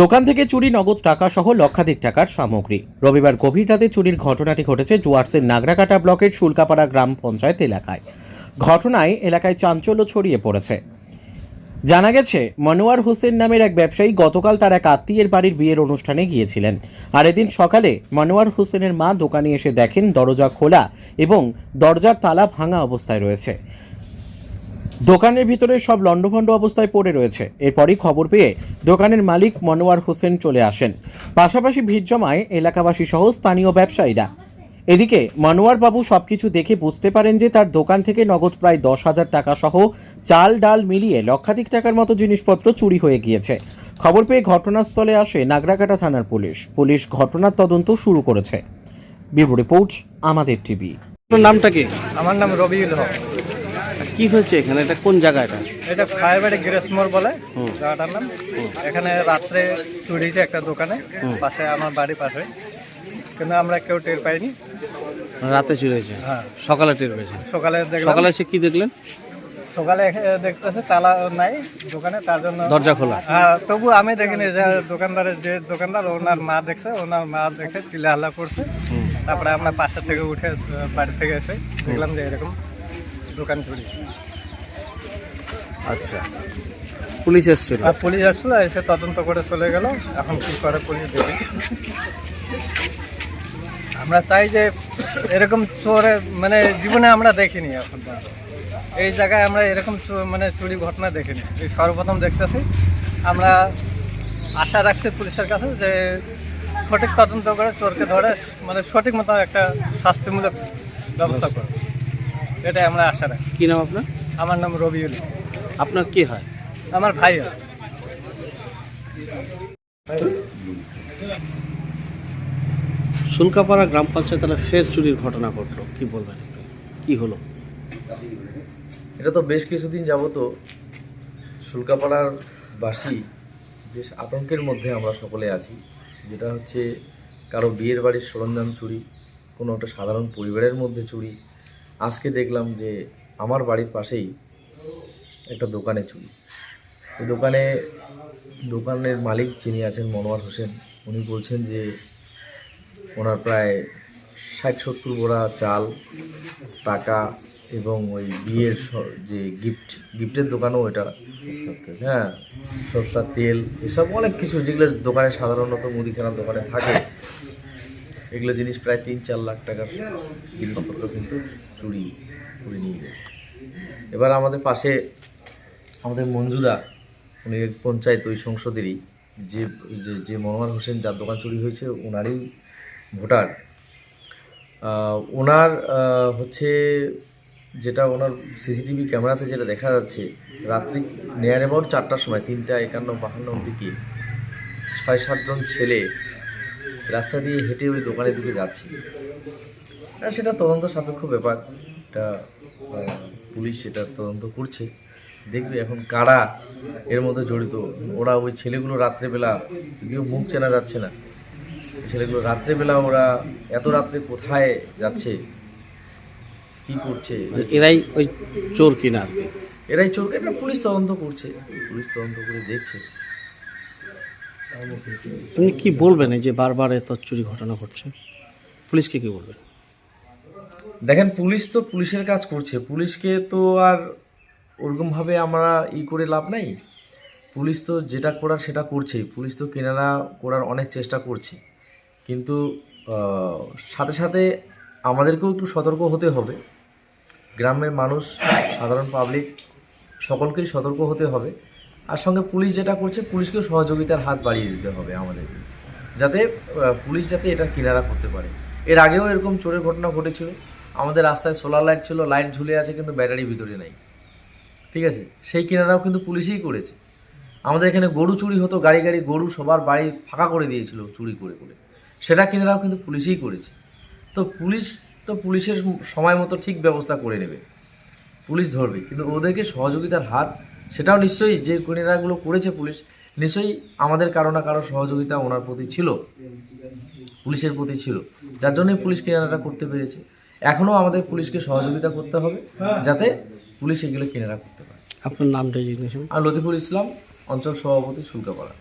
দোকান থেকে চুরি, নগদ টাকা সহ লক্ষাধিক টাকার সামগ্রী। রবিবার গভীর রাতে চুরির ঘটনাটি ঘটেছে জুয়ার্সের নাগরাকাটা ব্লকের শুল্কাপাড়া গ্রাম পঞ্চায়েত এলাকায়। ঘটনায় এলাকায় চাঞ্চল্য ছড়িয়ে পড়েছে। জানা গেছে, মনোয়ার হোসেন নামের এক ব্যবসায়ী গতকাল তার এক আত্মীয়ের বাড়ির বিয়ের অনুষ্ঠানে গিয়েছিলেন। আর এদিন সকালে মনোয়ার হোসেনের মা দোকানে এসে দেখেন দরজা খোলা এবং দরজার তালা ভাঙা অবস্থায় রয়েছে। দোকানের ভিতরে সব লণ্ডভণ্ড অবস্থায় পড়ে রয়েছে। এরপরই খবর পেয়ে দোকানের মালিক মনোয়ার হোসেন চলে আসেন। পাশাপাশি ভিড় জমায় এলাকাবাসী সহ স্থানীয় ব্যবসায়ীরা। এদিকে মনোয়ার বাবু সবকিছু দেখে বুঝতে পারেন যে তার দোকান থেকে নগদ প্রায় দশ হাজার টাকা সহ চাল ডাল মিলিয়ে লক্ষাধিক টাকার মতো জিনিসপত্র চুরি হয়ে গিয়েছে। খবর পেয়ে ঘটনাস্থলে আসে নাগরাকাটা থানার পুলিশ। পুলিশ ঘটনার তদন্ত শুরু করেছে। ব্যুরো রিপোর্ট আমাদের টিভি। নামটা কি? আমার নাম রবিউল হক। কি হয়েছে এখানে? এটা কোন জায়গা এটা? এটা ফায়ারবাড়ি গ্রেসমোর বলে জায়গাটার নাম। এখানে রাত্রে চুরি হয়েছে একটা দোকানে পাশে আমার বাড়ির পাশে। কিন্তু আমরা কেউ টের পাইনি। রাতে চুরি হয়েছে? হ্যাঁ। সকালে টের পেয়েছে? সকালে দেখলাম। সকালে এসে কি দেখলেন? সকালে দেখতেছে তালা নাই দোকানে তার জন্য দরজা খোলা। হ্যাঁ তবু আমি দেখিনি যে দোকানদারের যে দোকানদার ওনার মা দেখছে ওনার মা দেখে চিলে হাল্লা করছে তারপরে আমরা পাশে থেকে উঠে বাড়ি থেকে এসে দেখলাম যে এরকম দোকান চুরি আচ্ছা। পুলিশ এসেছিল? আর পুলিশ আসলো এসে তদন্ত করে চলে গেল। এখন কি করে পুলিশ দেখি আমরা চাই যে এরকম চোরে মানে জীবনে আমরা দেখিনি এখন এই জায়গায় আমরা এরকম মানে চুরি ঘটনা দেখিনি। এই সর্বপ্রথম দেখতেছি। আমরা আশা রাখছি পুলিশের কাছে যে সঠিক তদন্ত করে চোরকে ধরে মানে সঠিক মতো একটা শাস্তিমূলক ব্যবস্থা করবে। এটাই আমরা আশা রাখি। কি নাম আপনার? আমার নাম রবিউল। আপনার কি হয়? আমার ভাই হয়। সুলকাপাড়া গ্রাম পঞ্চায়েত এলাকায় ফের চুরির ঘটনা ঘটলো। কি বলবেন? কি হলো? এটা তো বেশ কিছুদিন যাবত শুল্কাপাড়ার বাসী বেশ আতঙ্কের মধ্যে আমরা সকলে আছি। যেটা হচ্ছে কারও বিয়ের বাড়ির সরঞ্জাম চুরি কোনো একটা সাধারণ পরিবারের মধ্যে চুরি আজকে দেখলাম যে আমার বাড়ির পাশেই একটা দোকানে চুরি। এই দোকানে, দোকানের মালিক যিনি আছেন মনোয়ার হোসেন, উনি বলছেন যে ওনার প্রায় ষাট সত্তর বোড়া চাল, টাকা এবং ওই বিয়ের যে গিফট গিফটের দোকানও এটা। হ্যাঁ সরষার তেল, এসব অনেক কিছু যেগুলো দোকানে সাধারণত মুদিখানার দোকানে থাকে। এগুলো জিনিস প্রায় তিন, চার লাখ টাকার জিনিসপত্র কিন্তু চুরি করে নিয়ে গেছে। এবার আমাদের পাশে আমাদের মঞ্জুদা উনি পঞ্চায়েত, ওই সংসদেরই, যে, যে- মনোয়ার হোসেন যার দোকান চুরি হয়েছে ওনারই ভোটার। ওনার হচ্ছে যেটা ওনার সিসিটিভি ক্যামেরাতে যেটা দেখা যাচ্ছে, রাত্রি নিয়ার অ্যাবাউট চারটার সময়, তিনটা একান্ন বাহান্নর দিকে ছয়, সাতজন ছেলে রাস্তা দিয়ে হেঁটে ওই দোকানের দিকে যাচ্ছি। আর সেটা তদন্ত সাপেক্ষ ব্যাপার। এটা পুলিশ সেটা তদন্ত করছে। দেখবে এখন কারা এর মধ্যে জড়িত। ওরা ওই ছেলেগুলো রাত্রেবেলা যদিও মুখ চেনা যাচ্ছে না ছেলেগুলো রাত্রেবেলা ওরা এত রাত্রে কোথায় যাচ্ছে কি করছে এরাই ওই চোর কিনা? এরাই চোর। এটা পুলিশ তদন্ত করছে। পুলিশ তদন্ত করে দেখছে। আপনি কি বলবেন এই যে বারবার এত চুরি ঘটনা ঘটছে? পুলিশকে কি বলবেন? দেখেন, পুলিশ তো পুলিশের কাজ করছে। পুলিশকে তো আর ওরকমভাবে আমরা ই করে লাভ নাই। পুলিশ তো যেটা করার সেটা করছেই। পুলিশ তো কেনারা করার অনেক চেষ্টা করছে। কিন্তু সাথে সাথে আমাদেরকেও একটু সতর্ক হতে হবে। গ্রামের মানুষ, সাধারণ পাবলিক সকলকেই সতর্ক হতে হবে। আর সঙ্গে পুলিশ যেটা করছে, পুলিশকেও সহযোগিতার হাত বাড়িয়ে দিতে হবে আমাদেরকে। যাতে পুলিশ যাতে এটা কিনারা করতে পারে। এর আগেও এরকম চোরের ঘটনা ঘটেছিল। আমাদের রাস্তায় সোলার লাইট ছিল, লাইট ঝুলে আছে, কিন্তু ব্যাটারি ভিতরে নাই। ঠিক আছে? সেই কিনারাও কিন্তু পুলিশই করেছে। আমাদের এখানে গরু চুরি হতো, গাড়ি গাড়ি, গরু সবার বাড়ি ফাঁকা করে দিয়েছিল চুরি করে করে। সেটা কিনারাও কিন্তু পুলিশই করেছে। তো পুলিশ, তো পুলিশের সময় মতো ঠিক ব্যবস্থা করে নেবে। পুলিশ ধরবে, কিন্তু ওদেরকে সহযোগিতার হাত সেটাও নিশ্চয়ই যে কিনারাগুলো করেছে পুলিশ নিশ্চয়ই আমাদের কারও না কারও সহযোগিতা ওনার প্রতি ছিল পুলিশের প্রতি ছিল। যার জন্যই পুলিশ কেনারাটা করতে পেরেছে। এখনও আমাদের পুলিশকে সহযোগিতা করতে হবে যাতে পুলিশ এগুলো কেনারা করতে পারে। আপনার নামটা জিজ্ঞেস আর লতিফুল ইসলাম অঞ্চল সভাপতি শুল্কাপাড়া।